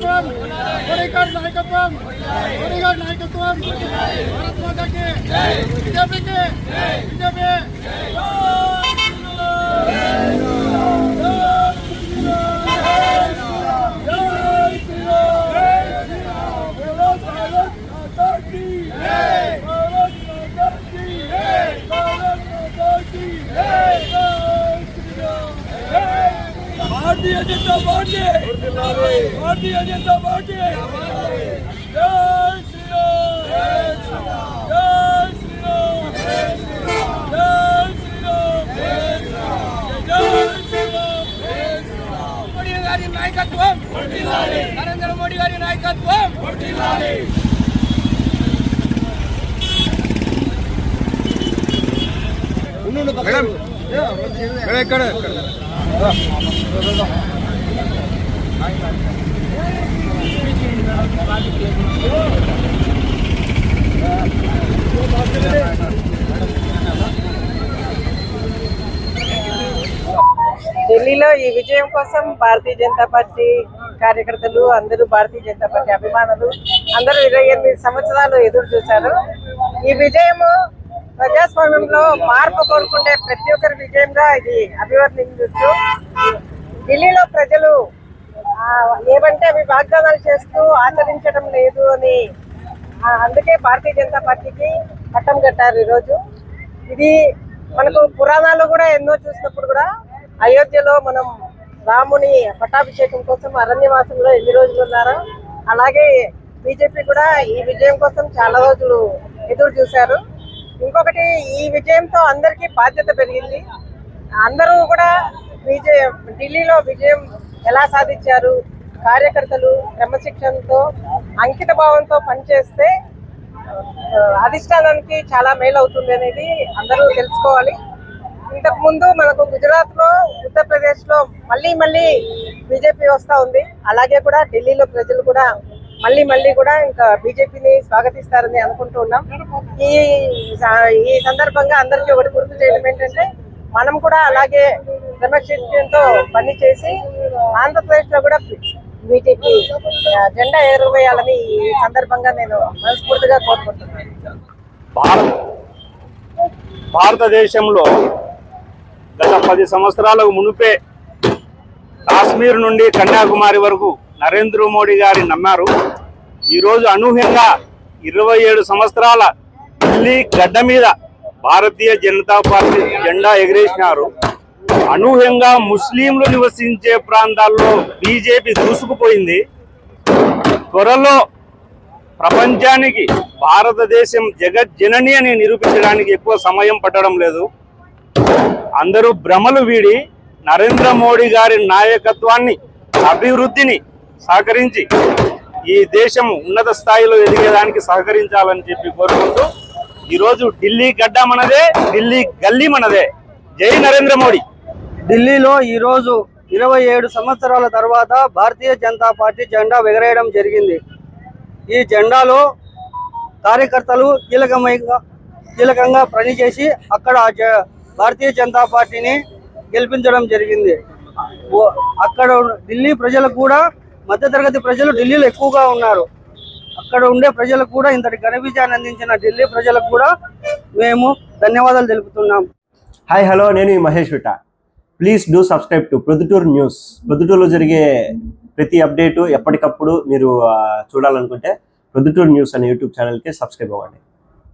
నాయకత్వం కోడిగాడ్ నాయకత్వం కోడిగాడ్ నాయకత్వం భారత్ మాతకి బీజేపీకి BJP Bharatiya Janata party Bharatiya Janata party जय श्री राम जय श्री राम जय श्री राम जय श्री राम जय श्री राम మోడీ గారి నాయకత్వం నరేంద్ర మోడీ గారి నాయకత్వం ఢిల్లీలో ఈ విజయం కోసం భారతీయ జనతా పార్టీ కార్యకర్తలు అందరూ భారతీయ జనతా పార్టీ అభిమానులు అందరూ ఇరవై ఎనిమిది సంవత్సరాలు ఎదురు చూశారు. ఈ విజయము ప్రజాస్వామ్యంలో మార్పు కోరుకుంటే ప్రతి ఒక్కరి విజయంగా ఇది అభివర్ణించవచ్చు ఢిల్లీలో ప్రజలు ఏమంటే అవి వాగ్దానాలు చేస్తూ ఆచరించడం లేదు అని అందుకే భారతీయ జనతా పార్టీకి పట్టం కట్టారు ఈరోజు. ఇది మనకు పురాణాలు కూడా ఎన్నో చూసినప్పుడు కూడా అయోధ్యలో మనం రాముని పట్టాభిషేకం కోసం అరణ్యవాసంలో ఎన్ని రోజులు ఉన్నారో అలాగే బీజేపీ కూడా ఈ విజయం కోసం చాలా రోజులు ఎదురు చూశారు. ఇంకొకటి ఈ విజయంతో అందరికీ బాధ్యత పెరిగింది. అందరూ కూడా విజయం ఢిల్లీలో విజయం ఎలా సాధించారు కార్యకర్తలు క్రమశిక్షణతో అంకిత భావంతో పనిచేస్తే అధిష్టానానికి చాలా మేలు అవుతుంది అనేది అందరూ తెలుసుకోవాలి. ఇంతకుముందు మనకు గుజరాత్లో ఉత్తరప్రదేశ్లో మళ్ళీ మళ్ళీ బీజేపీ వస్తూ ఉంది. అలాగే కూడా ఢిల్లీలో ప్రజలు కూడా మళ్ళీ మళ్ళీ కూడా ఇంకా బీజేపీని స్వాగతిస్తారని అనుకుంటూ ఉన్నాం. ఈ ఈ సందర్భంగా అందరికీ ఒకటి గుర్తు చేయడం ఏంటంటే మనం కూడా అలాగే క్రమశిక్షణతో పని చేసి ఆంధ్రప్రదేశ్లో కూడా బీజేపీ జెండా ఎగురవేయాలని ఈ సందర్భంగా నేను మనస్ఫూర్తిగా కోరుకుంటున్నాను. భారతదేశంలో గత పది సంవత్సరాలకు మునుపే కాశ్మీర్ నుండి కన్యాకుమారి వరకు నరేంద్ర మోడీ గారి నమ్మారు. ఈరోజు అనూహ్యంగా ఇరవై ఏడు సంవత్సరాల ఢిల్లీ గడ్డ మీద భారతీయ జనతా పార్టీ జెండా ఎగిరేసినారు. అనూహ్యంగా ముస్లింలు నివసించే ప్రాంతాల్లో బీజేపీ దూసుకుపోయింది. త్వరలో ప్రపంచానికి భారతదేశం జగజ్జనని అని నిరూపించడానికి ఎక్కువ సమయం పట్టడం లేదు. అందరూ భ్రమలు వీడి నరేంద్ర మోడీ గారి నాయకత్వాన్ని అభివృద్ధిని సహకరించి ఈ దేశం ఉన్నత స్థాయిలో ఎదిగేదానికి సహకరించాలని చెప్పి కోరుకుంటూ ఈరోజు ఢిల్లీ గడ్డ మనదే ఢిల్లీ గల్లీ మనదే. జై నరేంద్ర మోడీ. ఢిల్లీలో ఈరోజు ఇరవై ఏడు సంవత్సరాల తర్వాత భారతీయ జనతా పార్టీ జెండా ఎగరేయడం జరిగింది. ఈ జెండాలో కార్యకర్తలు కీలకమైన కీలకంగా పనిచేసి అక్కడ ఆ జ- భారతీయ జనతా పార్టీని గెలిపించడం జరిగింది. ఓ- అక్కడ ఉన్న- ఢిల్లీ ప్రజలకు కూడా మధ్యతరగతి ప్రజలు ఢిల్లీలో ఎక్కువగా ఉన్నారు. అక్కడ ఉండే ప్రజలకు కూడా ఇంతటి ఘన విజయాన్ని అందించిన ఢిల్లీ ప్రజలకు కూడా మేము ధన్యవాదాలు తెలుపుతున్నాం. హాయ్ హలో నేను ఈ Mahesh విట. Please do subscribe to Proddatur news ప్రొద్దుటూరులో జరిగే ప్రతి అప్డేటు ఎప్పటికప్పుడు మీరు చూడాలనుకుంటే ప్రొద్దుటూరు న్యూస్ అనే యూట్యూబ్ ఛానల్కి సబ్స్క్రైబ్ అవ్వండి.